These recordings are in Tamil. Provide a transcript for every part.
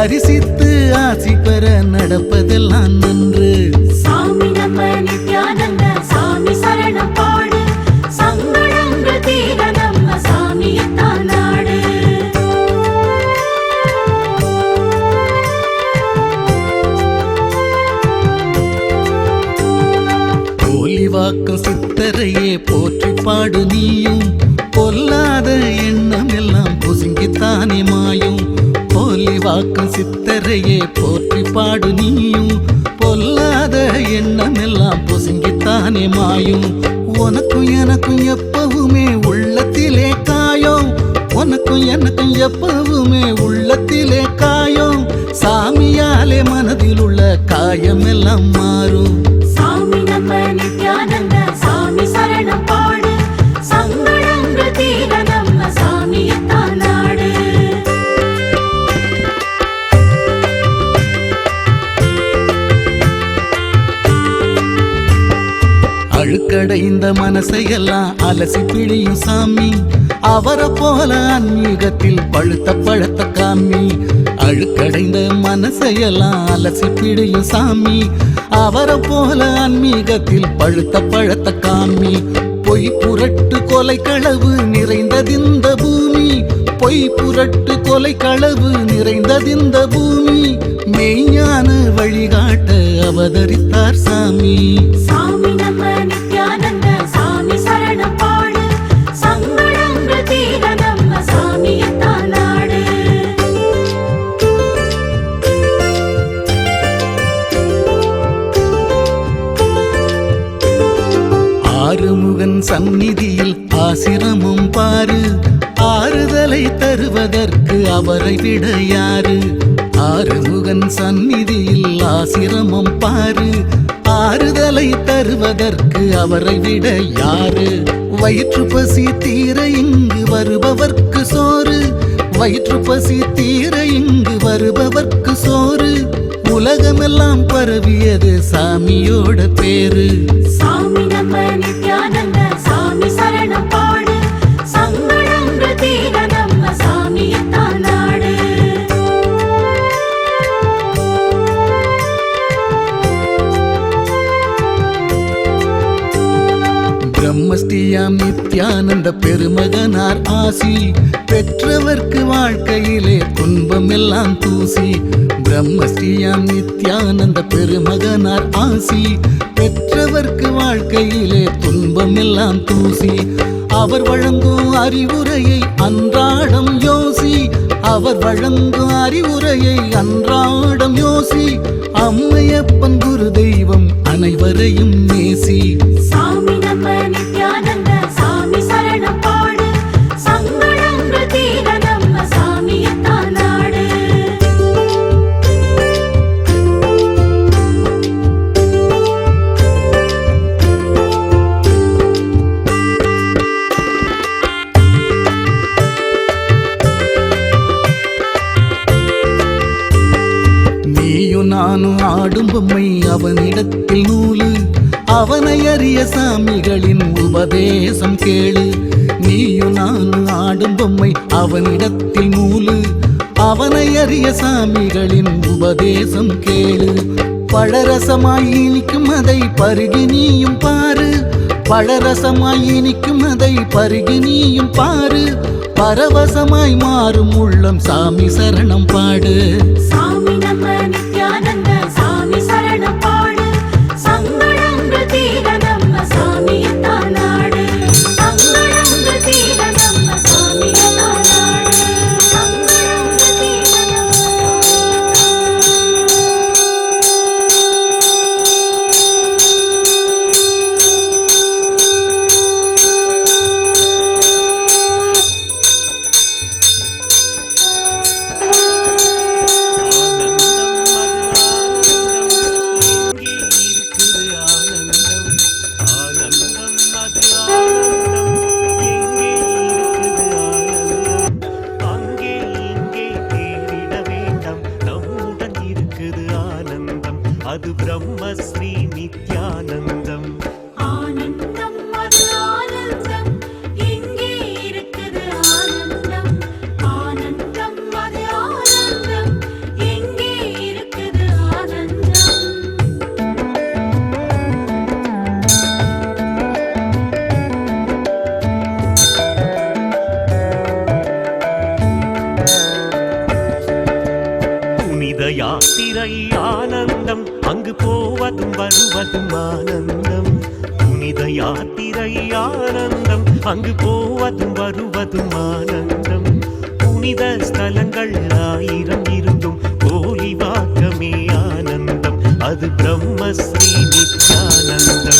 தரிசித்து ஆசி பெற நடப்பதெல்லாம் எனக்கும் எப்பவுமே உள்ளத்திலே காயம். உனக்கும் எனக்கும் எப்பவுமே உள்ளத்திலே காயம். சாமியாலே மனதில் உள்ள காயம் எல்லாம் மாறும். மனசையெல்லாம் அலசி பிழியும் சாமி. அவரை போல ஆன்மீகத்தில் பழுத்த பழத்த காமி. அழுக்கடைந்த மனசையெல்லாம் அலசி பிழியும் சாமி. அவரை போல ஆன்மீகத்தில் பழுத்த பழத்த காமி. பொய் புரட்டு கொலை களவு நிறைந்ததிந்த பூமி. பொய் புரட்டு கொலை களவு நிறைந்ததிந்த பூமி. மெய்ஞான வழிகாட்ட அவதரித்தார் சாமி. சாமி கிடையாறு யாரு? ஆறுமுகன் சந்நிதியில் ஆசிரமம் பாரு. ஆறுதலை தருவதற்கு அவரை விட யாரு? வயிற்று பசி தீர இங்கு வருபவர்க்கு சோறு. வயிற்று பசி தீர இங்கு வருபவர்க்கு சோறு. உலகமெல்லாம் பரவியது சாமியோட பேரு. சாமி நம்ம நித்யானந்த பெருமகனார் ஆசி. பெற்றவர்க்கு வாழ்க்கையிலே துன்பம் எல்லாம் தூசி பிரம்மஸ்ரீயாம் நித்யானந்த பெருமகனார் ஆசி. பெற்றவர்க்கு வாழ்க்கையிலே துன்பம் எல்லாம் தூசி அவர் வழங்கும் அறிவுரையை அன்றாடம் யோசி. அவர் வழங்கும் அறிவுரையை அன்றாடம் யோசி. அம்மையப்பன் குரு தெய்வம் அனைவரையும் நேசி. அவனிடத்தில் நூலு. அவனை அறிய சாமிகளின் உபதேசம் கேளு. நீயும் நானும் ஆடும் பொம்மை அவனிடத்தில் நூலு. அவனை அறிய சாமிகளின் உபதேசம் கேளு. பழரசமாய் இனிக்கும் அதை பருகி நீயும் பாரு. பழரசமாய் இனிக்கும் அதை பருகி நீயும் பாரு. பரவசமாய் மாறும் உள்ளம் சாமி சரணம் பாடு. சாமி மதுரை ஆனந்தம். அங்கு போவதும் வருவதும் ஆனந்தம். புனித யாத்திரை ஆனந்தம். அங்கு போவதும் வருவதும் ஆனந்தம். புனித ஸ்தலங்கள் ஆயிரம் இருந்தும் கோலி வாக்கமே ஆனந்தம். அது பிரம்மஸ்ரீ நித்யானந்தம்.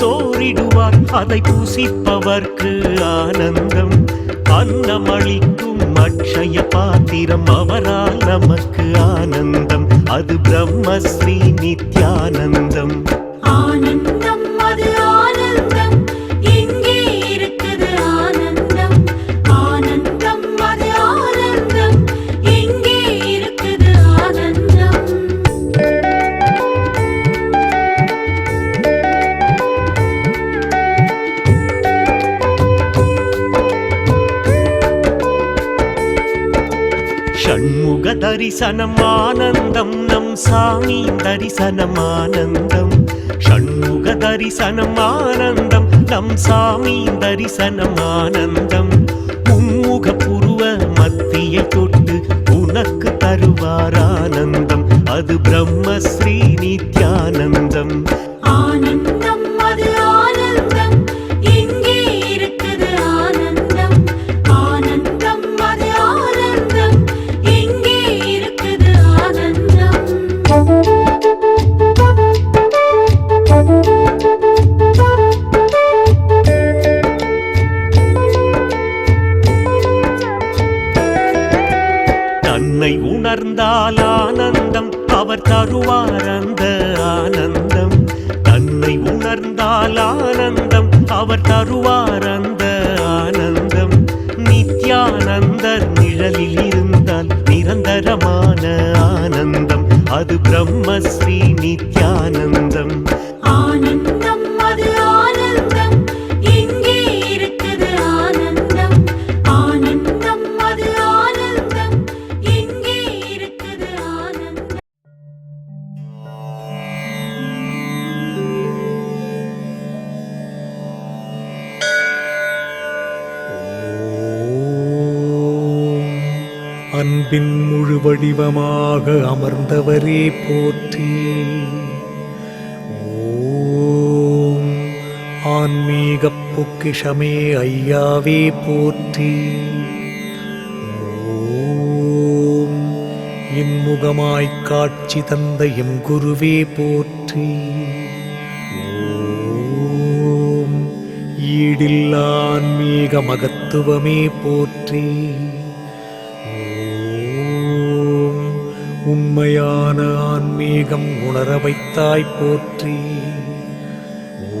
சோறிடுவார். அதை பூசிப்பவர்க்கு ஆனந்தம். அன்னமளிக்கும் அக்ஷய பாத்திரம். அவரால் நமக்கு ஆனந்தம். அது பிரம்மஸ்ரீ நித்யா தரிசனம் ஆனந்தம் நம் சாமி தரிசனம் ஆனந்தம் ஷண்முக தரிசனம் ஆனந்தம் நம் சாமி தரிசனம் ஆனந்தம் மும்முக புருவ மத்தியை தொட்டு உனக்கு தருவார் ஆனந்தம் அது பிரம்மஸ்ரீ நித்யானந்தம். நிரந்தரமான ஆனந்தம். அது பிரம்மஸ்ரீ நித்யானந்தம். தெய்வமாக அமர்ந்தவரே போற்றி. ஓம் ஆன்மீக பொக்கிஷமே ஐயாவே போற்றி. ஓம் இன்முகமாய்க் காட்சி தந்த எம் குருவே போற்றி. ஓம் ஈடில்லா ஆன்மீக மகத்துவமே போற்றி. உண்மையான ஆன்மீகம் உணர வைத்தாய் போற்றி.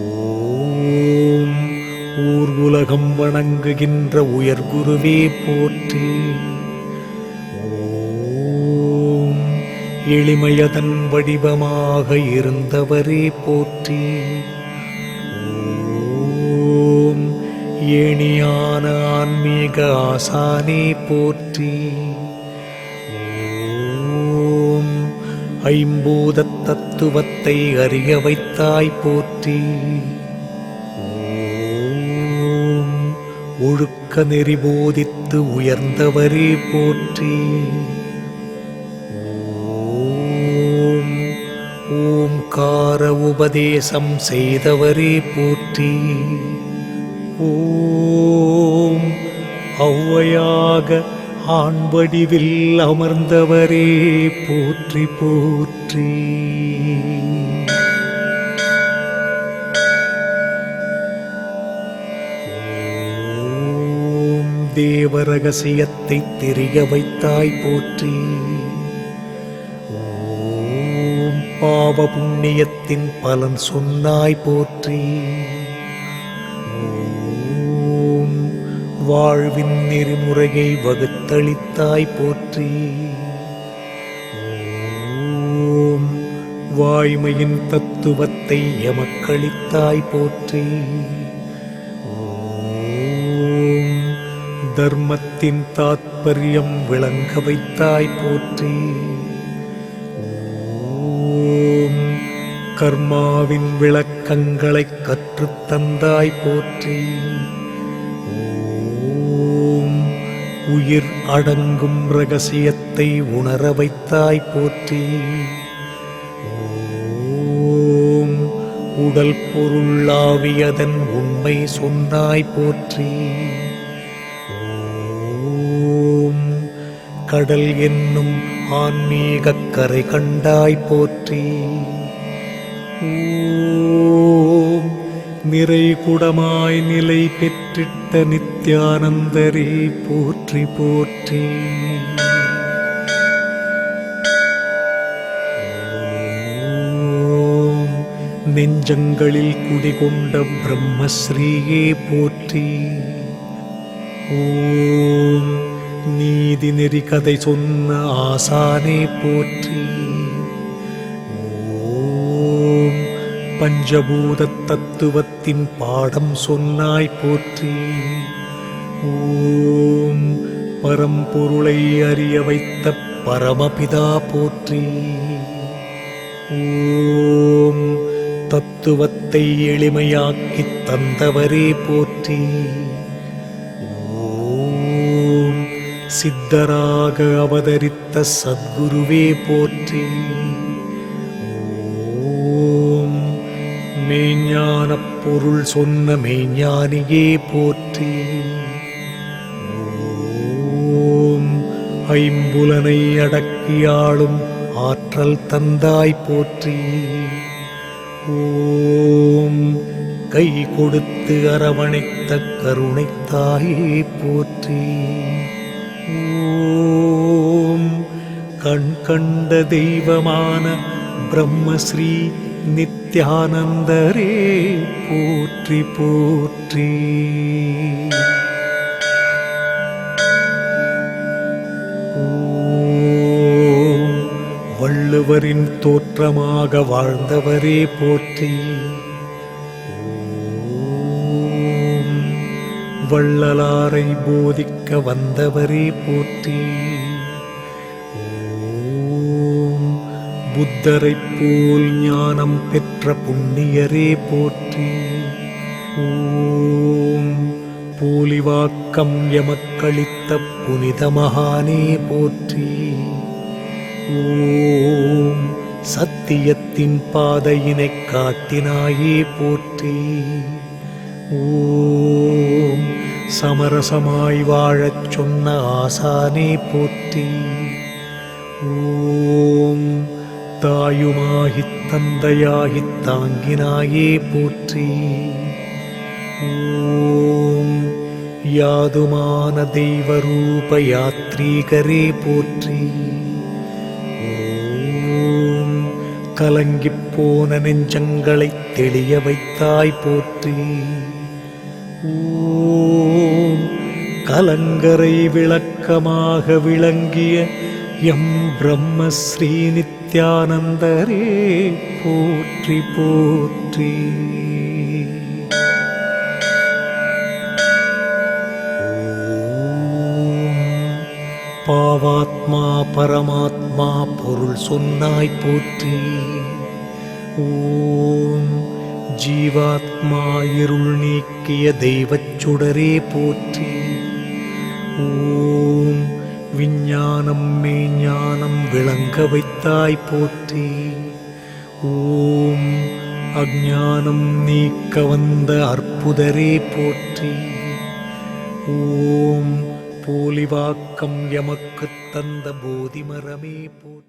ஓம் ஊர் உலகம் வணங்குகின்ற உயர்குருவே போற்றி. ஓம் எளிமையதன் வடிவமாக இருந்தவரே போற்றி. ஓம் ஏணியான ஆன்மீக ஆசானே போற்றி. ஐம்பூத தத்துவத்தை அறிய வைத்தாய் போற்றி. ஒழுக்க நெறி போதித்து உயர்ந்தவரே போற்றி. ஓம் ஓம்கார உபதேசம் செய்தவரே போற்றி. ஓம் ஔவையாக ஆண் வடிவில் அமர்ந்தவரே போற்றி போற்றி. தேவ ரகசியத்தை தெரிய வைத்தாய் போற்றி. ஓம் பாவ புண்ணியத்தின் பலன் சொன்னாய் போற்றி. வாழ்வின் நெறிமுறையை வகுத்தளித்தாய் போற்றி. ஓம் வாய்மையின் தத்துவத்தை எமக்களித்தாய் போற்றி. ஓம் தர்மத்தின் தாத்பரியம் விளங்க வைத்தாய் போற்றி. ஓம் கர்மாவின் விளக்கங்களைக் கற்றுத் தந்தாய் போற்றி. உயிர் அடங்கும் ரகசியத்தை உணர வைத்தாய் போற்றி. ஓம் உடல் பொருளாவியதன் உண்மை சொன்னாய் போற்றி. ஓம் கடல் என்னும் ஆன்மீகக் கரை கண்டாய் போற்றி. ஓ நிறைகுடமாய் நிலை பெற்றிட்ட நித்யானந்தரே போற்றி போற்றி. நெஞ்சங்களில் குடிகொண்ட பிரம்மஸ்ரீயே போற்றி. ஓம். நீதி நெறி கதை சொன்ன ஆசானே போற்றி. பஞ்சபூத தத்துவத்தின் பாடம் சொன்னாய் போற்றி. ஓம் பரம்பொருளை அறிய வைத்த பரமபிதா போற்றி. ஓம் தத்துவத்தை எளிமையாக்கித் தந்தவரே போற்றி. ஓம் சித்தராக அவதரித்த சத்குருவே போற்றி. மெய்ஞானப் பொருள் சொன்ன மெய்ஞானியே போற்றி. ஓம் ஐம்புலனை அடக்கியாளும் ஆற்றல் தந்தாய் போற்றி. ஓம் கை கொடுத்து அரவணைத்த கருணை தாயே போற்றி. ஓம் கண் கண்ட தெய்வமான பிரம்மஸ்ரீ நித்யானந்தரே போற்றி போற்றி. வள்ளுவரின் தோற்றமாக வாழ்ந்தவரே போற்றி. வள்ளலாரை போதிக்க வந்தவரே போற்றி. புத்தரைப் போல் ஞானம் பெற்ற புண்ணியரே போற்றி. ஓம் போலிவாக்கம் எமக்களித்த புனித மகானே போற்றி. ஓம் சத்தியத்தின் பாதையினை காட்டினாயே போற்றி. ஓம் சமரசமாய் வாழச் சொன்ன ஆசானே போற்றி. ஓம் தாயுமாகித் தந்தையாகித் தாங்கினாயே போற்றி. ஓம் யாதுமான தெய்வரூப யாத்ரீகரே போற்றி. ஓம் கலங்கிப் போன நெஞ்சங்களைத் தெளிய வைத்தாய் போற்றி. ஓம் கலங்கரை விளக்கமாக விளங்கிய எம் பிரம்மஸ்ரீ நித்யானந்தரே போற்றி போற்றி. பாவாத்மா பரமாத்மா பொருள் சொன்னாய் போற்றி. ஓம் ஜீவாத்மா இருள் நீக்கிய தெய்வச் சுடரே போற்றி. ஓம் விஞ்ஞானம் மெய்ஞானம் விளங்க வைத்தாய் போற்றி. ஓம் அஜானம் நீக்க வந்த அற்புதரே போற்றி. ஓம் போலிவாக்கம் எமக்கு தந்த போதிமரமே போற்றி.